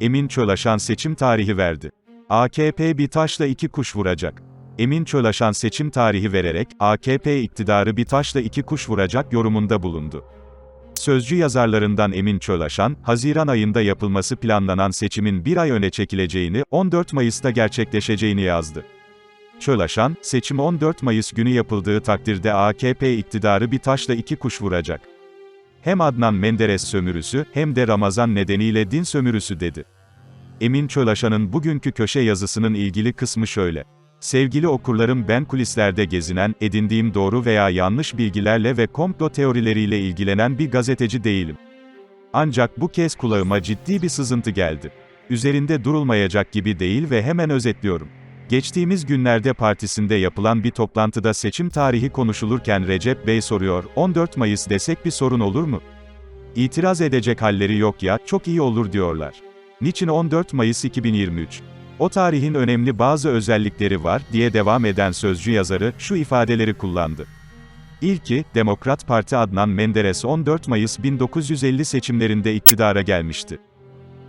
Emin Çölaşan seçim tarihi verdi. AKP bir taşla iki kuş vuracak. Emin Çölaşan seçim tarihi vererek, AKP iktidarı bir taşla iki kuş vuracak yorumunda bulundu. Sözcü yazarlarından Emin Çölaşan, Haziran ayında yapılması planlanan seçimin bir ay öne çekileceğini, 14 Mayıs'ta gerçekleşeceğini yazdı. Çölaşan, seçim 14 Mayıs günü yapıldığı takdirde AKP iktidarı bir taşla iki kuş vuracak. Hem Adnan Menderes sömürüsü, hem de Ramazan nedeniyle din sömürüsü dedi. Emin Çölaşan'ın bugünkü köşe yazısının ilgili kısmı şöyle. Sevgili okurlarım ben kulislerde gezinen, edindiğim doğru veya yanlış bilgilerle ve komplo teorileriyle ilgilenen bir gazeteci değilim. Ancak bu kez kulağıma ciddi bir sızıntı geldi. Üzerinde durulmayacak gibi değil ve hemen özetliyorum. Geçtiğimiz günlerde partisinde yapılan bir toplantıda seçim tarihi konuşulurken Recep Bey soruyor, 14 Mayıs desek bir sorun olur mu? İtiraz edecek halleri yok ya, çok iyi olur diyorlar. Niçin 14 Mayıs 2023? O tarihin önemli bazı özellikleri var, diye devam eden sözcü yazarı, şu ifadeleri kullandı. İlki, Demokrat Parti Adnan Menderes 14 Mayıs 1950 seçimlerinde iktidara gelmişti.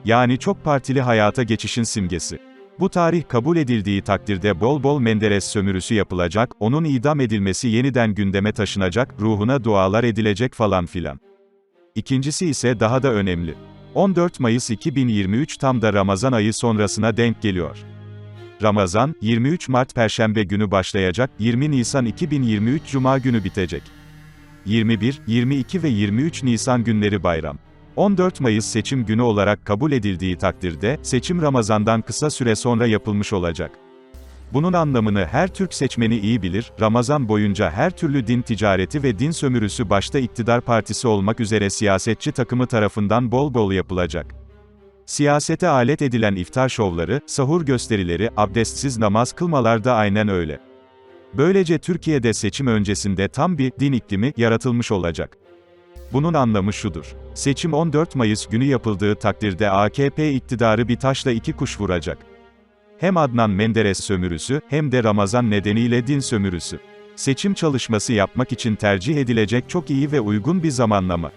Yani çok partili hayata geçişin simgesi. Bu tarih kabul edildiği takdirde bol bol Menderes sömürüsü yapılacak, onun idam edilmesi yeniden gündeme taşınacak, ruhuna dualar edilecek falan filan. İkincisi ise daha da önemli. 14 Mayıs 2023 tam da Ramazan ayı sonrasına denk geliyor. Ramazan, 23 Mart Perşembe günü başlayacak, 20 Nisan 2023 Cuma günü bitecek. 21, 22 ve 23 Nisan günleri bayram. 14 Mayıs seçim günü olarak kabul edildiği takdirde, seçim Ramazan'dan kısa süre sonra yapılmış olacak. Bunun anlamını her Türk seçmeni iyi bilir, Ramazan boyunca her türlü din ticareti ve din sömürüsü başta iktidar partisi olmak üzere siyasetçi takımı tarafından bol bol yapılacak. Siyasete alet edilen iftar şovları, sahur gösterileri, abdestsiz namaz kılmalar da aynen öyle. Böylece Türkiye'de seçim öncesinde tam bir din iklimi yaratılmış olacak. Bunun anlamı şudur. Seçim 14 Mayıs günü yapıldığı takdirde AKP iktidarı bir taşla iki kuş vuracak. Hem Adnan Menderes sömürüsü, hem de Ramazan nedeniyle din sömürüsü. Seçim çalışması yapmak için tercih edilecek çok iyi ve uygun bir zamanlama.